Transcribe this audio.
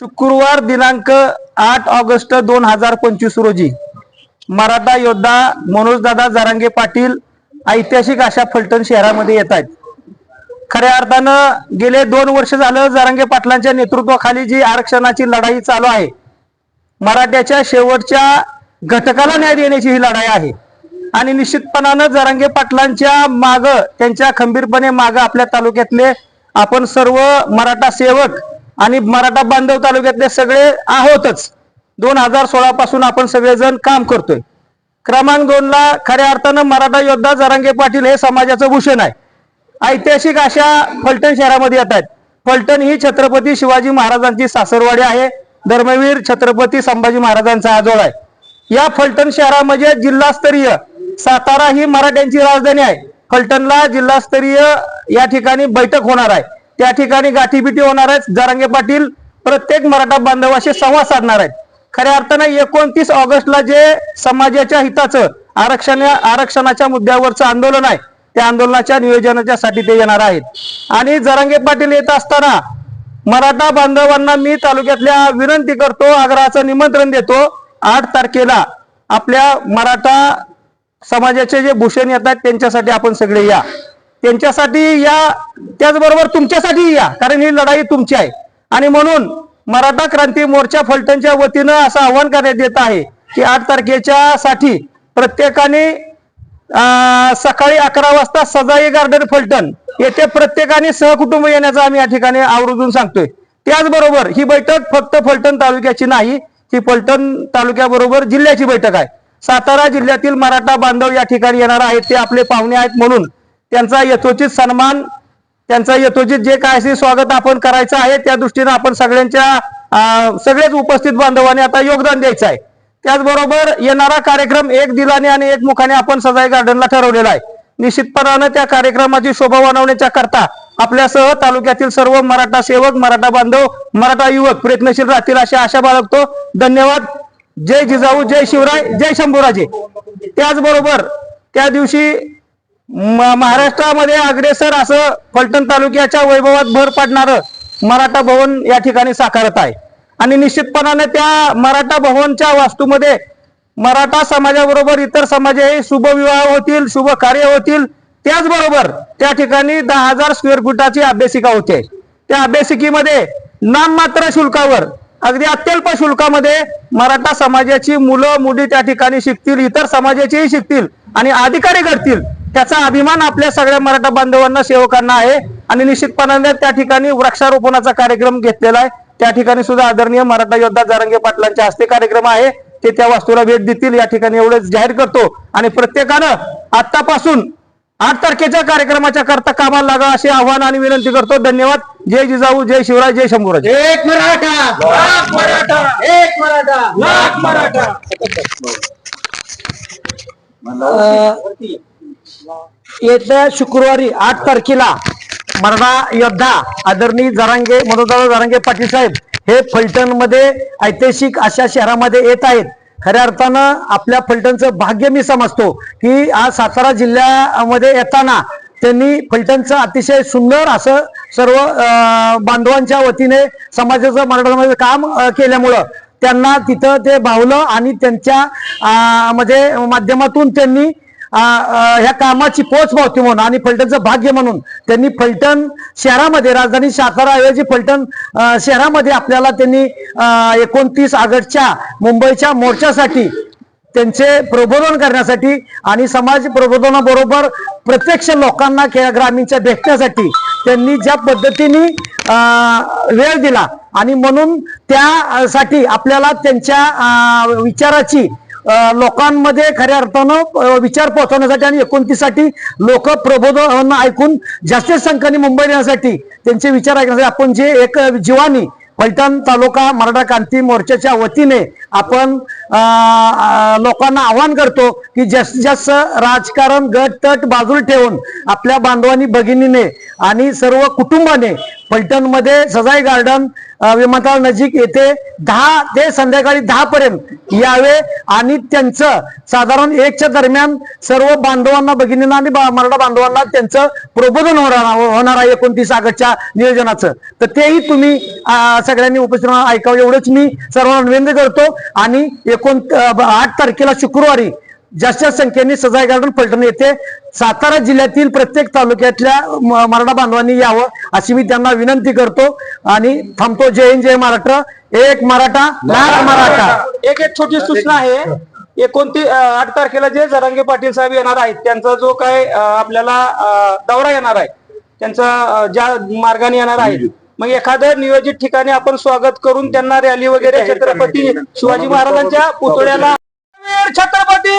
शुक्रवार दिनांक आठ ऑगस्ट दोन हजार पंचवीस रोजी मराठा योद्धा मनोजदादा जारांगे पाटील ऐतिहासिक अशा फलटण शहरामध्ये येत आहेत. खऱ्या अर्थानं गेले दोन वर्ष झालं जारांगे पाटलांच्या नेतृत्वाखाली जी आरक्षणाची लढाई चालू आहे मराठ्याच्या शेवटच्या घटकाला न्याय देण्याची ही लढाई आहे. आणि निश्चितपणानं जरांगे पाटलांच्या माग त्यांच्या खंबीरपणे माग आपल्या तालुक्यातले आपण सर्व मराठा सेवक आणि मराठा बांधव तालुक्यातले सगळे आहोतच. दोन हजार सोळा पासून आपण सगळेजण काम करतोय. क्रमांक दोन ला खऱ्या अर्थानं मराठा योद्धा जरांगे पाटील हे समाजाचं भूषण आहे. ऐतिहासिक अशा फलटण शहरामध्ये येत आहेत. फलटण ही छत्रपती शिवाजी महाराजांची सासरवाडी आहे. धर्मवीर छत्रपती संभाजी महाराजांचा आजोळ आहे. या फलटण शहरामध्ये जिल्हास्तरीय सातारा ही मराठ्यांची राजधानी आहे. फलटणला जिल्हास्तरीय या ठिकाणी बैठक होणार आहे. त्या ठिकाणी गाठीबिटी होणार आहेत. जरांगे पाटील प्रत्येक मराठा बांधवाशी संवाद साधणार आहेत. खऱ्या अर्थानं एकोणतीस ऑगस्टला जे समाजाच्या हिताचं आरक्षण आरक्षणाच्या मुद्द्यावरचं आंदोलन आहे त्या आंदोलनाच्या नियोजनाच्यासाठी ते येणार आहेत. आणि जरांगे पाटील येत असताना मराठा बांधवांना मी तालुक्यातल्या विनंती करतो आग्रहाचं निमंत्रण देतो. आठ तारखेला आपल्या मराठा समाजाचे जे भूषण येत आहेत त्यांच्यासाठी आपण सगळे या. त्यांच्यासाठी या त्याचबरोबर तुमच्यासाठी या कारण ही लढाई तुमची आहे. आणि म्हणून मराठा क्रांती मोर्चा फलटणच्या वतीनं असं आवाहन करण्यात येत आहे की आठ तारखेच्या साठी प्रत्येकाने सकाळी अकरा वाजता सजाई गार्डन फलटण येथे प्रत्येकाने सहकुटुंब येण्याचं आम्ही या ठिकाणी आवर्जून सांगतोय. त्याचबरोबर ही बैठक फक्त फलटण तालुक्याची नाही ही फलटण तालुक्याबरोबर जिल्ह्याची बैठक आहे. सातारा जिल्ह्यातील मराठा बांधव या ठिकाणी येणार आहेत ते आपले पाहुणे आहेत म्हणून त्यांचा यथोचित सन्मान त्यांचा यथोचित जे काय असेल स्वागत आपण करायचं आहे त्या दृष्टीनं आपण सगळ्यांच्या सगळेच उपस्थित बांधवांनी आता योगदान द्यायचं आहे. त्याचबरोबर येणारा कार्यक्रम एक दिलाने आणि एक मुखाने आपण सजाई गार्डनला ठरवलेला आहे. निश्चितपणानं त्या कार्यक्रमाची शोभा बनवण्याच्या करता आपल्यासह तालुक्यातील सर्व मराठा सेवक मराठा बांधव मराठा युवक प्रयत्नशील राहतील अशी आशा बाळगतो. धन्यवाद. जय जिजाऊ जय शिवराय जय शंभूराजे. त्याचबरोबर त्या दिवशी महाराष्ट्रामध्ये अग्रेसर असं फलटण तालुक्याच्या वैभवात भर पाडणारं मराठा भवन या ठिकाणी साकारत आहे. आणि निश्चितपणाने त्या मराठा भवनच्या वास्तूमध्ये मराठा समाजाबरोबर इतर समाजही शुभविवाह होतील शुभ कार्य होतील. त्याचबरोबर त्या ठिकाणी दहा हजार स्क्वेअर फुटाची अभ्यासिका होते. त्या अभ्यासिकेमध्ये नाममात्र शुल्कावर अगदी अत्यल्प शुल्कामध्ये मराठा समाजाची मुलं मुली त्या ठिकाणी शिकतील इतर समाजाचीही शिकतील आणि अधिकारी घडतील. त्याचा अभिमान आपल्या सगळ्या मराठा बांधवांना सेवकांना आहे. आणि निश्चितपणाने त्या ठिकाणी वृक्षारोपणाचा कार्यक्रम घेतलेला आहे. त्या ठिकाणी सुद्धा आदरणीय मराठा योद्धा जारंगे पाटलांच्या हस्ते कार्यक्रम आहे. ते त्या वास्तूला भेट देतील. या ठिकाणी एवढंच जाहीर करतो. आणि प्रत्येकानं आतापासून आठ तारखेच्या कार्यक्रमाच्या करता कामाला लागा असे आव्हान आणि विनंती करतो. धन्यवाद. जय जिजाऊ जय शिवराय जय शंभूराज. एक मराठा. लाख मराठा. एक मराठा. लाख मराठा. येत्या शुक्रवारी आठ तारखेला मरणा योद्धा आदरणीय जरांगे मनोजदादा जरांगे पाटील साहेब हे फलटणमध्ये ऐतिहासिक अशा शहरामध्ये येत आहेत. खऱ्या अर्थानं आपल्या फलटणचं भाग्य मी समजतो की आज सातारा जिल्ह्यामध्ये येताना त्यांनी फलटणचं अतिशय सुंदर असं सर्व बांधवांच्या वतीने समाजाचं मराठा काम केल्यामुळं त्यांना तिथं ते भावलं आणि त्यांच्या मध्ये माध्यमातून त्यांनी ह्या कामाची पोचपावती म्हणून आणि फलटणचं भाग्य म्हणून. त्यांनी फलटण शहरामध्ये राजधानी साताराऐवजी फलटण शहरामध्ये आपल्याला त्यांनी एकोणतीस ऑगस्टच्या मुंबईच्या मोर्चासाठी त्यांचे प्रबोधन करण्यासाठी आणि समाज प्रबोधनाबरोबर प्रत्यक्ष लोकांना खेळ ग्रामीणच्या भेटण्यासाठी त्यांनी ज्या पद्धतीने वेळ दिला आणि म्हणून त्यासाठी आपल्याला त्यांच्या विचाराची लोकांमध्ये खऱ्या अर्थानं विचार पोहोचवण्यासाठी आणि एकोणतीससाठी लोक प्रबोधन ऐकून जास्तीत संख्येने मुंबई येण्यासाठी त्यांचे विचार ऐकण्यासाठी आपण जे एक जीवानी फलटण तालुका मराठा क्रांती मोर्चाच्या वतीने आपण लोकांना आवाहन करतो की जास्तीत जास्त राजकारण गट तट बाजूला ठेवून आपल्या बांधवांनी भगिनीने आणि सर्व कुटुंबाने पलटनमध्ये सजाई गार्डन विमानतळ नजीक येथे दहा ते संध्याकाळी दहा पर्यंत यावे आणि त्यांचं साधारण एकच्या दरम्यान सर्व बांधवांना भगिनींना आणि मराठा बांधवांना त्यांचं प्रबोधन होणार होणार आहे एकोणतीस ऑगस्टच्या नियोजनाचं. तर तेही तुम्ही सगळ्यांनी उपस्थित ऐकावं. एवढंच मी सर्वांना विनंती करतो. आणि एकोण आठ तारखेला शुक्रवारी जास्त संख्येने सजाई गार्डन फलटण येथे सातारा जिल्ह्यातील प्रत्येक तालुक्यातल्या मराठा बांधवांनी यावं अशी मी त्यांना विनंती करतो. आणि थांबतो. जय हिंद जय महाराष्ट्र. एक मराठा मराठा. एक एक छोटी सूचना आहे. एकोणतीस आठ तारखेला जे जरांगे पाटील साहेब येणार आहेत त्यांचा जो काय आपल्याला दौरा येणार आहे त्यांचा ज्या मार्गाने येणार आहे मग एखादं नियोजित ठिकाणी आपण स्वागत करून त्यांना रॅली वगैरे छत्रपती शिवाजी महाराजांच्या पुतळ्याला छत्रपती